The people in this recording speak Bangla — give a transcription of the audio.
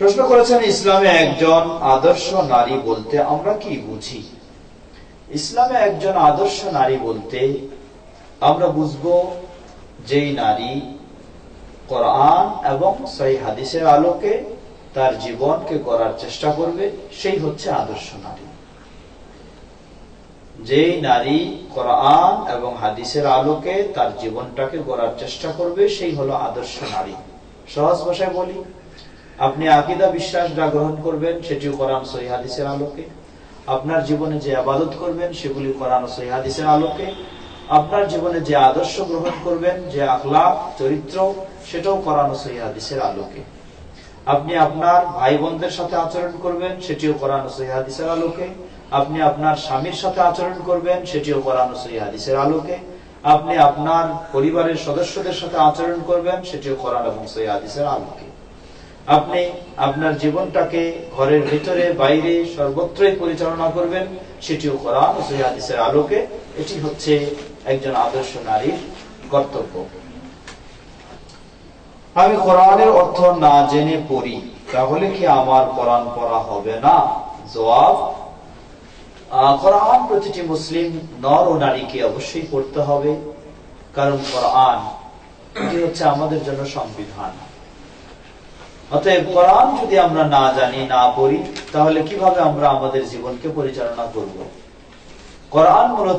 প্রশ্ন করেছেন, ইসলামে একজন আদর্শ নারী বলতে আমরা কি বুঝি? ইসলামে একজন আদর্শ নারী বলতে আমরা বুঝব যেই নারী কোরআন এবং সেই হাদিসের আলোকে তার জীবনকে করার চেষ্টা করবে, সেই হচ্ছে আদর্শ নারী। যেই নারী কোরআন এবং হাদিসের আলোকে তার জীবনটাকে গড়ার চেষ্টা করবে, সেই হলো আদর্শ নারী। সহজ ভাষায় বলি আপনি আকিদা বিশ্বাসটা গ্রহণ করবেন, সেটিও কোরআন সহি হাদিসের আলোকে। আপনার জীবনে যে আবাদত করবেন সেগুলি কোরআন সহি হাদিসের আলোকে। আপনার জীবনে যে আদর্শ গ্রহণ করবেন, যে আখলাপ, চরিত্র, সেটাও কোরআন সহি হাদিসের আলোকে। আপনি আপনার ভাই বোনদের সাথে আচরণ করবেন, সেটিও কোরআন সহি হাদিসের আলোকে। আপনি আপনার স্বামীর সাথে আচরণ করবেন, সেটিও কোরআন সহি হাদিসের আলোকে। আপনি আপনার পরিবারের সদস্যদের সাথে আচরণ করবেন, সেটিও কোরআন এবং সহি হাদিসের আলোকে। আপনি আপনার জীবনটাকে ঘরের ভিতরে, বাইরে সর্বত্রই পরিচালনা করবেন, সেটিও কোরআন হাদিসের আলোকে। এটি হচ্ছে একজন আদর্শ নারীর কর্তব্য। আমি কোরআনের অর্থ না জেনে পড়ি, তাহলে কি আমার কোরআন পড়া হবে না? জবাব কোরআন প্রতিটি মুসলিম নর ও নারীকে অবশ্যই পড়তে হবে, কারণ কোরআন এটি হচ্ছে আমাদের জন্য সংবিধান। অতএব কোরআন যদি আমরা না জানি, না পড়ি, তাহলে কীভাবে আমরা আমাদের জীবনকে পরিচালনা করব? কোরআন মূলত